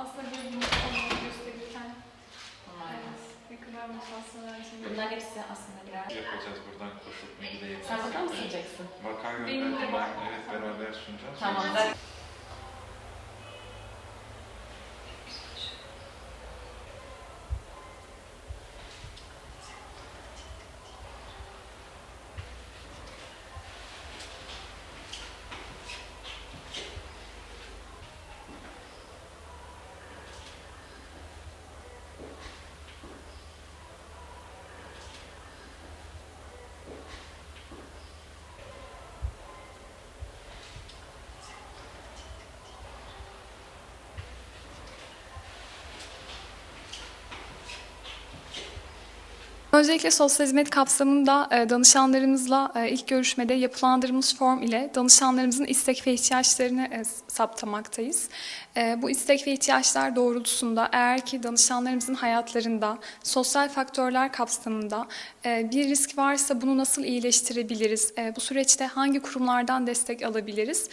aslında bir bunu gösterirken Bunlar evet, ne kadar motivasyon verdiğini Bunların hepsi aslında birer. Yapacağız buradan koşup de Sen burada mı sunacaksın? Vaka Benim de gönderdim var. Evet beraber sunacağız. Tamam. Ben... Öncelikle sosyal hizmet kapsamında e, danışanlarımızla e, ilk görüşmede yapılandırdığımız form ile danışanlarımızın istek ve ihtiyaçlarını e, saptamaktayız. Bu istek ve ihtiyaçlar doğrultusunda eğer ki danışanlarımızın hayatlarında sosyal faktörler kapsamında bir risk varsa bunu nasıl iyileştirebiliriz? Bu süreçte hangi kurumlardan destek alabiliriz?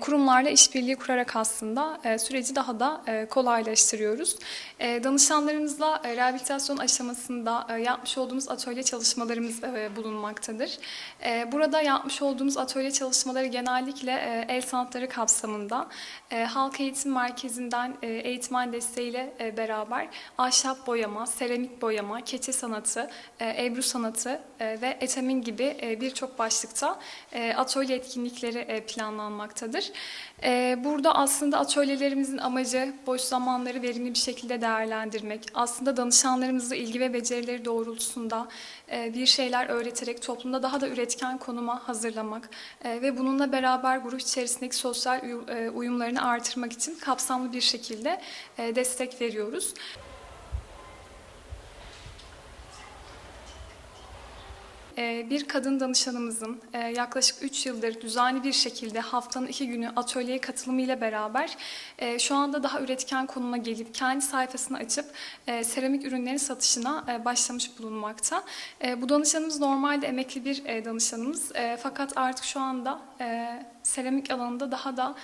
Kurumlarla işbirliği kurarak aslında süreci daha da kolaylaştırıyoruz. Danışanlarımızla rehabilitasyon aşamasında yapmış olduğumuz atölye çalışmalarımız e, bulunmaktadır. E, Burada yapmış olduğumuz atölye çalışmaları genellikle e, el sanatları kapsamında Halk Eğitim Merkezi'nden e, eğitmen desteğiyle beraber ahşap boyama, seramik boyama, keçe sanatı, e, ebru sanatı ve etamin gibi birçok başlıkta atölye etkinlikleri planlanmaktadır. Burada aslında atölyelerimizin amacı boş zamanları verimli bir şekilde değerlendirmek, aslında danışanlarımızı ilgi ve becerileri doğrultusunda e, bir şeyler öğreterek toplumda daha da üretken konuma hazırlamak e, ve bununla beraber grup içerisindeki sosyal e, uyumlarını artırmak için kapsamlı bir şekilde destek veriyoruz. Bir kadın danışanımızın e, yaklaşık 3 yıldır düzenli bir şekilde haftanın iki günü atölyeye katılımıyla beraber e, şu anda daha üretken konuma gelip kendi sayfasını açıp e, seramik ürünlerin satışına başlamış bulunmakta. Bu danışanımız normalde emekli bir danışanımız fakat artık şu anda seramik alanında daha da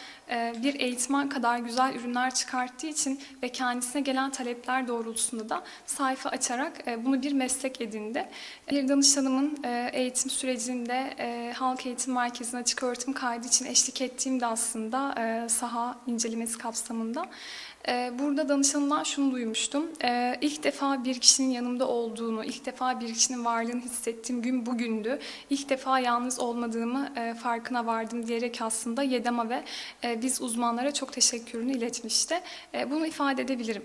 bir eğitmen kadar güzel ürünler çıkarttığı için ve kendisine gelen talepler doğrultusunda da sayfa açarak bunu bir meslek edindi. Bir danışanımın eğitim sürecinde e, Halk Eğitim Merkezi'ne açık öğretim kaydı için eşlik ettiğim de aslında e, saha incelemesi kapsamında. E, Burada danışanımdan şunu duymuştum. E, İlk defa bir kişinin yanımda olduğunu, ilk defa bir kişinin varlığını hissettiğim gün bugündü. İlk defa yalnız olmadığımı e, farkına vardım diyerek aslında YEDAM'a ve e, biz uzmanlara çok teşekkürünü iletmişti. E, Bunu ifade edebilirim.